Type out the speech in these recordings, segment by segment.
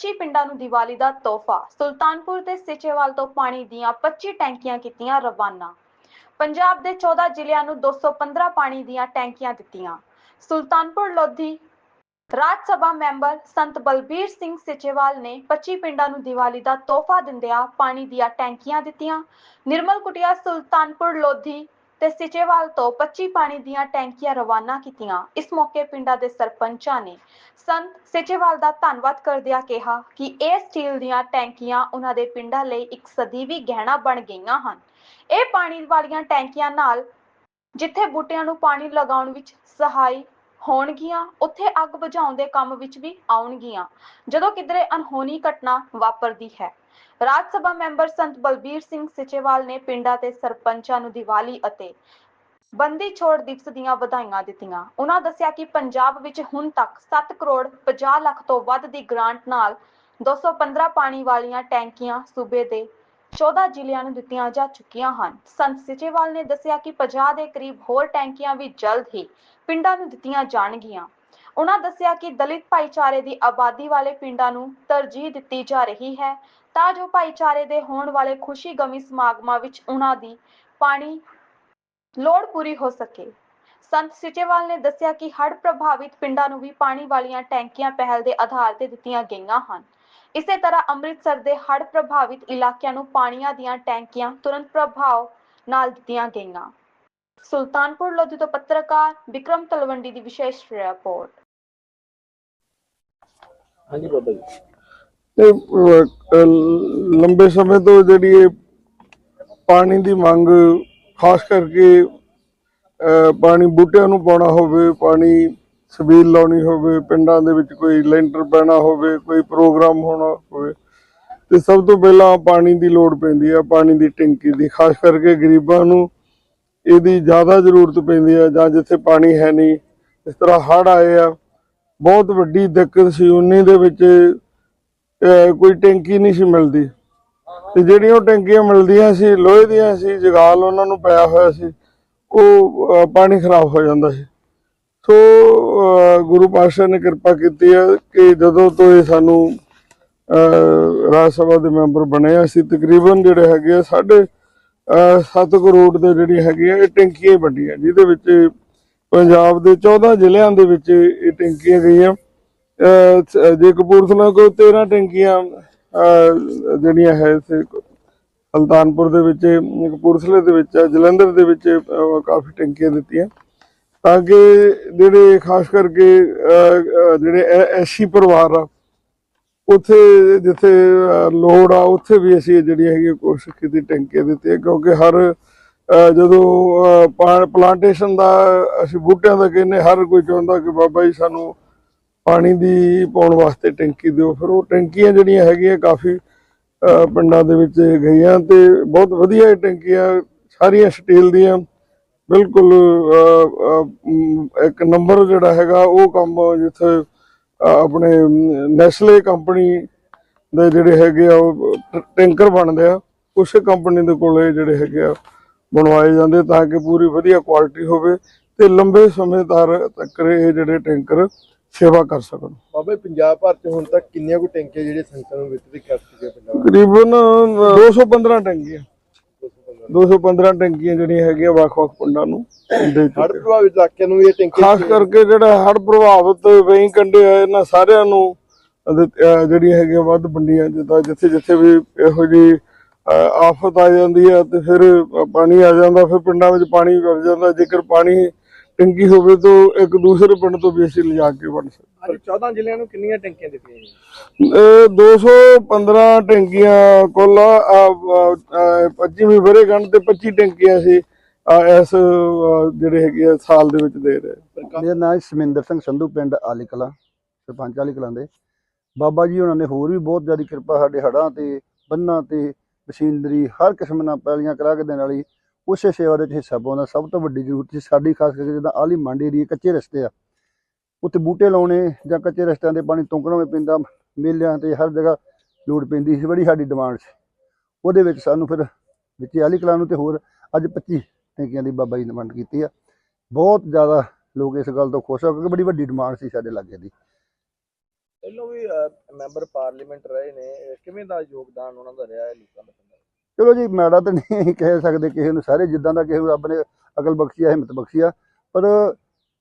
25 ਪਿੰਡਾਂ ਨੂੰ ਦੀਵਾਲੀ ਦਾ ਤੋਹਫਾ, ਸੁਲਤਾਨਪੁਰ ਤੇ ਸਿਚੇਵਾਲ ਤੋਂ ਪਾਣੀ ਦੀਆਂ 25 ਟੈਂਕੀਆਂ ਕੀਤੀਆਂ ਰਵਾਨਾ। ਪੰਜਾਬ ਦੇ 14 ਜ਼ਿਲ੍ਹਿਆਂ ਨੂੰ 215 ਪਾਣੀ ਦੀਆਂ ਟੈਂਕੀਆਂ ਦਿੱਤੀਆਂ। ਸੁਲਤਾਨਪੁਰ ਲੋਧੀ ਰਾਜ ਸਭਾ ਮੈਂਬਰ ਸੰਤ ਬਲਬੀਰ ਸਿੰਘ ਸਿਚੇਵਾਲ ਨੇ 25 ਪਿੰਡਾਂ ਨੂੰ ਦੀਵਾਲੀ ਦਾ ਤੋਹਫਾ ਦਿੰਦਿਆਂ ਪਾਣੀ ਦੀਆਂ ਟੈਂਕੀਆਂ ਦਿੱਤੀਆਂ। ਨਿਰਮਲ ਕੁਟਿਆ, ਸੁਲਤਾਨਪੁਰ ਲੋਧੀ ਤੇ ਸਿਚੇਵਾਲ ਤੋਂ 25 ਪਾਣੀ ਦੀਆਂ ਟੈਂਕੀਆਂ ਰਵਾਨਾ ਕੀਤੀਆਂ। ਇਸ ਮੌਕੇ ਪਿੰਡਾਂ ਦੇ ਸਰਪੰਚਾਂ ਨੇ ਸੰਤ ਸਿਚੇਵਾਲ ਦਾ ਧੰਨਵਾਦ ਕਰਦਿਆਂ ਕਿਹਾ ਕਿ ਇਹ ਸਟੀਲ ਦੀਆਂ ਟੈਂਕੀਆਂ ਉਹਨਾਂ ਦੇ ਪਿੰਡਾਂ ਲਈ ਇੱਕ ਸਦੀਵੀ ਗਹਿਣਾ ਬਣ ਗਈਆਂ ਹਨ। ਇਹ ਪਾਣੀ ਵਾਲੀਆਂ ਟੈਂਕੀਆਂ ਨਾਲ ਜਿੱਥੇ ਬੂਟਿਆਂ ਨੂੰ ਪਾਣੀ ਲਗਾਉਣ ਵਿੱਚ ਸਹਾਈ ਹੋਣਗੀਆਂ, ਉੱਥੇ ਅੱਗ ਬੁਝਾਉਣ ਦੇ ਕੰਮ ਵਿੱਚ ਵੀ ਆਉਣਗੀਆਂ। ਜਦੋਂ ਕਿਧਰੇ ਅਨਹੋਣੀ ਘਟਨਾ ਵਾਪਰਦੀ ਹੈ, ਰਾਜ ਸਭਾ ਮੈਂਬਰ ਸੰਤ ਬਲਬੀਰ ਸਿੰਘ ਸਿਚੇਵਾਲ ਨੇ ਪਿੰਡਾਂ ਤੇ ਸਰਪੰਚਾਂ ਨੂੰ ਦੀਵਾਲੀ ਅਤੇ ਬੰਦੀ ਛੋੜ ਦਿਵਸ ਦੀਆਂ ਵਧਾਈਆਂ ਦਿੱਤੀਆਂ। ਉਹਨਾਂ ਦੱਸਿਆ ਕਿ ਪੰਜਾਬ ਵਿੱਚ ਹੁਣ ਤੱਕ 7 ਕਰੋੜ 50 ਲੱਖ ਤੋਂ ਵੱਧ ਦੀ ਗ੍ਰਾਂਟ ਨਾਲ 215 ਪਾਣੀ ਵਾਲੀਆਂ ਟੈਂਕੀਆਂ ਸੂਬੇ ਦੇ 14 ਜ਼ਿਲ੍ਹਿਆਂ ਨੂੰ ਦਿੱਤੀਆਂ ਜਾ ਚੁੱਕੀਆਂ ਹਨ। ਸੰਤ ਸਿਚੇਵਾਲ ਨੇ ਦੱਸਿਆ ਕਿ 50 ਦੇ ਕਰੀਬ ਹੋਰ ਟੈਂਕੀਆਂ ਵੀ ਜਲਦ ਹੀ ਪਿੰਡਾਂ ਨੂੰ ਦਿੱਤੀਆਂ ਜਾਣਗੀਆਂ। ਉਹਨਾਂ ਦੱਸਿਆ ਕਿ ਦਲਿਤ ਭਾਈਚਾਰੇ ਦੀ ਆਬਾਦੀ ਵਾਲੇ ਪਿੰਡਾਂ ਨੂੰ ਤਰਜੀਹ ਦਿੱਤੀ ਜਾ ਰਹੀ ਹੈ। ਤਾਂ ਜੋ ਭਾਈਚਾਰੇ ਦੇ ਹੋਣ ਵਾਲੇ ਖੁਸ਼ੀ ਗਮੀ ਸਮਾਗਮਾਂ ਵਿੱਚ ਉਹਨਾਂ ਦੀ ਪਾਣੀ ਲੋੜ ਪੂਰੀ ਹੋ ਸਕੇ। ਸੰਤ ਸਿਚੇਵਾਲ ਨੇ ਦੱਸਿਆ ਕਿ ਹੜ੍ਹ ਪ੍ਰਭਾਵਿਤ ਪਿੰਡਾਂ ਨੂੰ ਵੀ ਪਾਣੀ ਵਾਲੀਆਂ ਟੈਂਕੀਆਂ ਪਹਿਲ ਦੇ ਆਧਾਰ ਤੇ ਦਿੱਤੀਆਂ ਗਈਆਂ ਹਨ। ਇਸੇ ਤਰ੍ਹਾਂ ਅੰਮ੍ਰਿਤਸਰ ਦੇ ਹੜ੍ਹ ਪ੍ਰਭਾਵਿਤ ਇਲਾਕਿਆਂ ਨੂੰ ਪਾਣੀਆਂ ਦੀਆਂ ਟੈਂਕੀਆਂ ਤੁਰੰਤ ਪ੍ਰਭਾਵ ਨਾਲ ਦਿੱਤੀਆਂ ਗਈਆਂ। ਸੁਲਤਾਨਪੁਰ ਲੋਧੀ ਤੋਂ ਪੱਤਰਕਾਰ ਵਿਕਰਮ ਤਲਵੰਡੀ ਦੀ ਵਿਸ਼ੇਸ਼ ਰਿਪੋਰਟ। ਹਾਂਜੀ ਬਾਬਾ ਜੀ। ਤੇ ਅਹ, ਅਹ, ਲੰਬੇ ਸਮੇਂ ਤੋਂ ਜਿਹੜੀ ਇਹ ਪਾਣੀ ਦੀ ਮੰਗ ਖਾਸ ਕਰਕੇ ਪਾਣੀ ਬੂਟਿਆਂ ਨੂੰ ਪਾਉਣਾ ਹੋਵੇ ਪਾਣੀ ਸਬੀਲ ਲਾਉਣੀ ਹੋਵੇ, ਪਿੰਡਾਂ ਦੇ ਵਿੱਚ ਕੋਈ ਲੈਂਟਰ ਪੈਣਾ ਹੋਵੇ, ਕੋਈ ਪ੍ਰੋਗਰਾਮ ਹੋਣਾ ਹੋਵੇ, ਤੇ ਸਭ ਤੋਂ ਪਹਿਲਾਂ ਪਾਣੀ ਦੀ ਲੋੜ ਪੈਂਦੀ ਆ, ਪਾਣੀ ਦੀ ਟੈਂਕੀ ਦੀ, ਖਾਸ ਕਰਕੇ ਗਰੀਬਾਂ ਨੂੰ ਇਹਦੀ ਜ਼ਿਆਦਾ ਜ਼ਰੂਰਤ ਪੈਂਦੀ ਆ, ਜਾਂ ਜਿੱਥੇ ਪਾਣੀ ਹੈ ਨਹੀਂ, ਇਸ ਤਰ੍ਹਾਂ ਹੜ੍ਹ ਆਏ ਆ, ਬਹੁਤ ਵੱਡੀ ਦਿੱਕਤ ਸੀ 19 ਦੇ ਵਿੱਚ ਕੋਈ ਟੈਂਕੀ ਨਹੀਂ ਸੀ ਮਿਲਦੀ, ਤੇ ਜਿਹੜੀਆਂ ਉਹ ਟੈਂਕੀਆਂ ਮਿਲਦੀਆਂ ਸੀ, ਲੋਹੇ ਦੀਆਂ ਸੀ, ਜਗਾਲ ਉਹਨਾਂ ਨੂੰ ਪਿਆ ਹੋਇਆ ਸੀ, ਉਹ ਪਾਣੀ ਖਰਾਬ ਹੋ ਜਾਂਦਾ ਸੀ। ਸੋ ਗੁਰੂ ਪਾਤਸ਼ਾਹ ਨੇ ਕਿਰਪਾ ਕੀਤੀ ਹੈ ਕਿ ਜਦੋਂ ਤੋਂ ਇਹ ਸਾਨੂੰ ਰਾਜ ਸਭਾ ਦੇ ਮੈਂਬਰ ਬਣੇ ਆ, ਅਸੀਂ ਤਕਰੀਬਨ ਜਿਹੜੇ ਹੈਗੇ ਆ ਸਾਡੇ 7 ਕਰੋੜ ਦੇ ਜਿਹੜੀ ਹੈਗੀ ਆ ਇਹ ਟੈਂਕੀਆਂ ਹੀ ਵੱਡੀਆਂ ਜਿਹਦੇ ਵਿੱਚ ਪੰਜਾਬ ਦੇ 14 ਜ਼ਿਲ੍ਹਿਆਂ ਦੇ ਵਿੱਚ ਇਹ ਟੈਂਕੀਆਂ ਗਈਆਂ। ਜੇ ਕਪੂਰਥਲਾ ਕੋਲ 13 ਟੈਂਕੀਆਂ ਜਿਹੜੀਆਂ ਹੈ ਇੱਥੇ ਸੁਲਤਾਨਪੁਰ ਦੇ ਵਿੱਚ ਕਪੂਰਥਲੇ ਦੇ ਵਿੱਚ ਜਲੰਧਰ ਦੇ ਵਿੱਚ ਕਾਫੀ ਟੈਂਕੀਆਂ ਦਿੱਤੀਆਂ। ਤਾਂ ਕਿ ਜਿਹੜੇ ਖਾਸ ਕਰਕੇ ਅਹ, ਅਹ, ਜਿਹੜੇ ਐਸੀ ਪਰਿਵਾਰ ਆ ਉੱਥੇ ਜਿੱਥੇ ਲੋੜ ਆ ਉੱਥੇ ਵੀ ਅਸੀਂ ਜਿਹੜੀਆਂ ਹੈਗੀਆਂ ਕੋਸ਼ਿਸ਼ ਕੀਤੀ ਟੈਂਕੀਆਂ ਦਿੱਤੀਆਂ ਕਿਉਂਕਿ ਹਰ ਅਹ, ਜਦੋਂ ਪਲਾਂਟੇਸ਼ਨ ਦਾ ਅਸੀਂ ਬੂਟਿਆਂ ਦਾ ਕਹਿੰਦੇ ਹਰ ਕੋਈ ਚਾਹੁੰਦਾ ਕਿ ਬਾਬਾ ਜੀ ਸਾਨੂੰ ਪਾਣੀ ਦੀ ਪਾਉਣ ਵਾਸਤੇ ਟੈਂਕੀ ਦਿਓ ਫਿਰ ਉਹ ਟੈਂਕੀਆਂ ਜਿਹੜੀਆਂ ਹੈਗੀਆਂ ਕਾਫੀ ਪਿੰਡਾਂ ਦੇ ਵਿੱਚ ਗਈਆਂ ਤੇ ਬਹੁਤ ਵਧੀਆ ਟੈਂਕੀਆਂ ਸਾਰੀਆਂ ਸਟੀਲ ਦੀਆਂ ਬਿਲਕੁਲ ਇੱਕ ਨੰਬਰ ਜਿਹੜਾ ਹੈਗਾ ਉਹ ਕੰਮ ਜਿੱਥੇ ਆਪਣੇ ਨੈਸਲੇ ਕੰਪਨੀ ਦੇ ਜਿਹੜੇ ਹੈਗੇ ਆ ਉਹ ਟੈਂਕਰ ਬਣਦੇ ਆ ਉਸੇ ਕੰਪਨੀ ਦੇ ਕੋਲੇ ਜਿਹੜੇ ਹੈਗੇ ਆ ਬਣਵਾਏ ਜਾਂਦੇ ਤਾਂ ਕਿ ਪੂਰੀ ਵਧੀਆ ਕੁਆਲਿਟੀ ਹੋਵੇ ਤੇ ਲੰਬੇ ਸਮੇਂ ਤੱਕ ਇਹ ਜਿਹੜੇ ਟੈਂਕਰ ਸੇਵਾ ਕਰ ਸਕਣ। ਬਾਬਾ ਪੰਜਾਬ ਭਰ ਚ ਹੁਣ ਤੱਕ ਕਿੰਨੀਆਂ ਕੁ ਟੈਂਕੀਆਂ ਜਿਹੜੇ ਸੰਗਤਾਂ ਨੂੰ ਵਿਤਰਿਤ ਕਰ ਚੁੱਕੇ ਪੰਜਾਬ ਤਕਰੀਬਨ 215 ਟੈਂਕੀਆਂ। 215 ਟੈਂਕੀਆਂ ਜਿਹੜੀਆਂ ਹੈਗੀਆਂ ਵੱਖ-ਵੱਖ ਪਿੰਡਾਂ ਨੂੰ ਦੇ ਹੜ੍ਹ ਪ੍ਰਭਾਵਿਤ ਇਲਾਕਿਆਂ ਨੂੰ ਇਹ ਟੈਂਕੀਆਂ ਖਾਸ ਕਰਕੇ ਜਿਹੜਾ ਹੜ੍ਹ ਪ੍ਰਭਾਵਿਤ ਵੇਈ ਕੰਡੇ ਆ ਇਹਨਾਂ ਸਾਰਿਆਂ ਨੂੰ ਜਿਹੜੀਆਂ ਹੈਗੀਆਂ ਵੱਧ ਵੰਡੀਆਂ ਜਿੱਦਾਂ ਜਿੱਥੇ ਜਿੱਥੇ ਵੀ ਇਹੋ ਜੀ ਆਫਤ ਆ ਜਾਂਦੀ ਆ ਤੇ ਫਿਰ ਪਾਣੀ ਆ ਜਾਂਦਾ ਫਿਰ ਪਿੰਡਾਂ ਵਿੱਚ ਪਾਣੀ ਵਰ ਜਾਂਦਾ ਜੇਕਰ ਪਾਣੀ ਟੈਂਕੀ ਹੋਵੇ ਤਾਂ ਇੱਕ ਦੂਸਰੇ ਪਿੰਡ ਤੋਂ ਵੀ ਅਸੀਂ ਲਿਜਾ ਕੇ ਵੰਡ ਸਕਦੇ ਅੱਜ 14 ਜ਼ਿਲ੍ਹਿਆਂ ਨੂੰ ਕਿੰਨੀਆਂ ਟੈਂਕੀਆਂ ਦਿੱਤੀਆਂ ਜੀ ਇਹ 215 ਟੈਂਕੀਆਂ ਕੁੱਲ ਆ, ਆ, ਆ, 25ਵੀਂ ਵਰੇਗੰਢ ਤੇ 25 ਟੈਂਕੀਆਂ ਸੀ ਇਸ ਜਿਹੜੇ ਹੈਗੇ ਆ ਸਾਲ ਦੇ ਵਿੱਚ ਦੇ ਰਹੇ। ਮੇਰਾ ਨਾਮ ਸਮਿੰਦਰ ਸਿੰਘ ਸੰਧੂ ਪਿੰਡ ਆਲੀ ਕਲਾਂ ਸਰਪੰਚ ਆਲੀ ਕਲਾਂ ਦੇ। ਬਾਬਾ ਜੀ ਉਹਨਾਂ ਨੇ ਹੋਰ ਵੀ ਬਹੁਤ ਜ਼ਿਆਦਾ ਕਿਰਪਾ ਸਾਡੇ ਹੜਾਂ ਤੇ ਬੰਨਾਂ ਤੇ ਮਸ਼ੀਨਰੀ ਹਰ ਕਿਸਮ ਨਾਲ ਪੈਲੀਆਂ ਕਰਾ ਕੇ ਦੇਣ ਵਾਲੀ ਉਸੇ ਸੇਵਾ ਦੇ ਵਿੱਚ ਹਿੱਸਾ ਪਾਉਂਦਾ ਸਭ ਤੋਂ ਵੱਡੀ ਜ਼ਰੂਰਤ ਸੀ। ਸਾਡੀ ਖਾਸ ਕਰਕੇ ਜਿੱਦਾਂ ਆਲੀ ਮੰਡੀ ਏਰੀਏ ਕੱਚੇ ਰਸਤੇ ਆ ਉੱਥੇ ਬੂਟੇ ਲਾਉਣੇ ਜਾਂ ਕੱਚੇ ਰਸਤਿਆਂ ਤੇ ਪਾਣੀ ਤੁੰਕਣਾ ਵੀ ਪੈਂਦਾ ਮੇਲਿਆਂ ਤੇ ਹਰ ਜਗ੍ਹਾ ਲੋੜ ਪੈਂਦੀ ਸੀ ਬੜੀ ਸਾਡੀ ਡਿਮਾਂਡ ਸੀ। ਉਹਦੇ ਵਿੱਚ ਸਾਨੂੰ ਫਿਰ ਵਿੱਚ ਆਲੀ ਕਲਾਂ ਨੂੰ ਤੇ ਹੋਰ ਅੱਜ 25 ਟੈਂਕੀਆਂ ਦੀ ਬਾਬਾ ਜੀ ਨੇ ਵੰਡ ਕੀਤੀ ਆ। ਬਹੁਤ ਜ਼ਿਆਦਾ ਲੋਕ ਇਸ ਗੱਲ ਤੋਂ ਖੁਸ਼ ਹੋ ਕਿਉਂਕਿ ਬੜੀ ਵੱਡੀ ਡਿਮਾਂਡ ਸੀ ਸਾਡੇ ਲਾਗੇ ਦੀ। ਪਹਿਲਾਂ ਵੀ ਮੈਂਬਰ ਪਾਰਲੀਮੈਂਟ ਰਹੇ ਨੇ ਕਿਵੇਂ ਦਾ ਯੋਗਦਾਨ ਉਹਨਾਂ ਦਾ ਰਿਹਾ ਹੈ ਲੋਕਾਂ ਦਾ? ਚਲੋ ਜੀ ਮਾੜਾ ਤਾਂ ਨਹੀਂ ਕਹਿ ਸਕਦੇ ਕਿਸੇ ਨੂੰ ਸਾਰੇ ਜਿੱਦਾਂ ਦਾ ਕਿਸੇ ਨੂੰ ਰੱਬ ਨੇ ਅਕਲ ਬਖਸ਼ੀ ਆ ਹਿੰਮਤ ਬਖਸ਼ੀ ਆ ਪਰ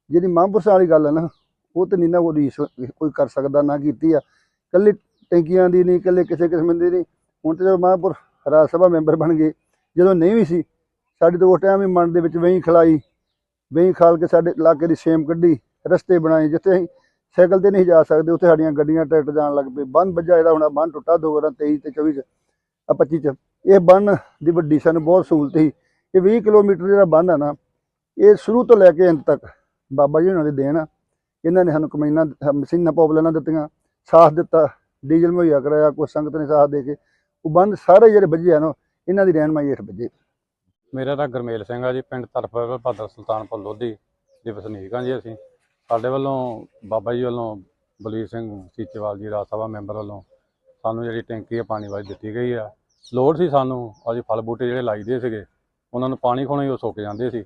ਜਿਹੜੀ ਮਹਾਂਪੁਰਸ਼ਾਂ ਵਾਲੀ ਗੱਲ ਹੈ ਨਾ ਉਹ ਤੇ ਨਹੀਂ ਨਾ ਕੋਈ ਰੀਸ ਕੋਈ ਕਰ ਸਕਦਾ, ਨਾ ਕੀਤੀ ਆ। ਕੱਲੀ ਟੈਂਕੀਆਂ ਦੀ ਨਹੀਂ, ਕੱਲੇ ਕਿਸੇ ਕਿਸਮ ਦੀ ਨਹੀਂ। ਹੁਣ ਤੇ ਜਦੋਂ ਮਹਾਂਪੁਰ ਰਾਜ ਸਭਾ ਮੈਂਬਰ ਬਣ ਗਏ, ਜਦੋਂ ਨਹੀਂ ਵੀ ਸੀ, ਸਾਡੇ ਤੋਂ ਉਸ ਟਾਈਮ ਵੀ ਮਨ ਦੇ ਵਿੱਚ ਵਹੀਂ ਖਲਾਈ, ਵਹੀਂ ਖਾਲ ਕੇ ਸਾਡੇ ਇਲਾਕੇ ਦੀ ਸੇਮ ਕੱਢੀ, ਰਸਤੇ ਬਣਾਏ, ਜਿੱਥੇ ਅਸੀਂ ਸਾਈਕਲ ਤੇ ਨਹੀਂ ਜਾ ਸਕਦੇ, ਉੱਥੇ ਸਾਡੀਆਂ ਗੱਡੀਆਂ ਟਰੈਕਟਰ ਜਾਣ ਲੱਗ ਪਏ। ਬੰਨ ਵੱਜਾ ਜਿਹੜਾ ਹੁਣ ਬੰਨ ਟੁੱਟਾ ਦੋ ਵਾਰਾਂ 23 ਤੇ 24 ਚ, ਆ 25 ਚ। ਇਹ ਬੰਨ ਦੀ ਵੱਡੀ ਸਾਨੂੰ ਬਹੁਤ ਸਹੂਲਤ ਸੀ। ਇਹ 20 ਕਿਲੋਮੀਟਰ ਜਿਹੜਾ ਬੰਨ ਆ ਨਾ, ਇਹ ਸ਼ੁਰੂ ਤੋਂ ਲੈ ਕੇ ਅੰਤ ਤੱਕ ਬਾਬਾ ਜੀ ਉਹਨਾਂ ਦੇ ਦੇਣ ਆ। ਇਹਨਾਂ ਨੇ ਸਾਨੂੰ ਕਮੈਨਾਂ ਮਸ਼ੀਨਾਂ ਪੌਪਲਾਨਾਂ ਦਿੱਤੀਆਂ, ਸਾਥ ਦਿੱਤਾ, ਡੀਜ਼ਲ ਮੁਹੱਈਆ ਕਰਾਇਆ, ਕੋਈ ਸੰਗਤ ਨੇ ਸਾਥ ਦੇ ਕੇ, ਉਹ ਬੰਦ ਸਾਰੇ ਜਿਹੜੇ ਵੱਜੇ ਆ ਨਾ ਇਹਨਾਂ ਦੀ ਰਹਿਨਮਾਈ ਹੇਠ ਵੱਜੇ। ਮੇਰਾ ਤਾਂ ਗਰਮੇਲ ਸਿੰਘ ਆ ਜੀ, ਪਿੰਡ ਤਰਫ ਭਾਦਰ ਸੁਲਤਾਨਪੁਰ ਲੋਧੀ ਦੇ ਵਸਨੀਕ ਹਾਂ ਜੀ ਅਸੀਂ। ਸਾਡੇ ਵੱਲੋਂ ਬਾਬਾ ਜੀ ਵੱਲੋਂ ਬਲਵੀਰ ਸਿੰਘ ਸੀਚੇਵਾਲ ਜੀ, ਰਾਜ ਸਭਾ ਮੈਂਬਰ ਵੱਲੋਂ ਸਾਨੂੰ ਜਿਹੜੀ ਟੈਂਕੀ ਆ, ਪਾਣੀ ਵਾਲੀ ਦਿੱਤੀ ਗਈ ਆ। ਲੋੜ ਸੀ ਸਾਨੂੰ ਅਸੀਂ ਫਲ ਬੂਟੇ ਜਿਹੜੇ ਲਾਈਦੇ ਸੀਗੇ, ਉਹਨਾਂ ਨੂੰ ਪਾਣੀ ਖੋਣਾ ਹੀ ਉਹ ਸੁੱਕ ਜਾਂਦੇ ਸੀ।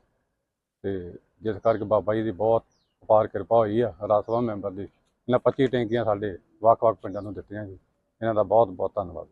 ਤੇ ਜਿਸ ਕਰਕੇ ਬਾਬਾ ਜੀ ਦੀ ਬਹੁਤ ਅਪਾਰ ਕਿਰਪਾ ਹੋਈ ਆ ਰਾਜ ਸਭਾ ਮੈਂਬਰ ਦੀ। ਇਹਨਾਂ 25 ਟੈਂਕੀਆਂ ਸਾਡੇ ਵੱਖ-ਵੱਖ ਪਿੰਡਾਂ ਨੂੰ ਦਿੱਤੀਆਂ ਜੀ। ਇਹਨਾਂ ਦਾ ਬਹੁਤ ਬਹੁਤ ਧੰਨਵਾਦ।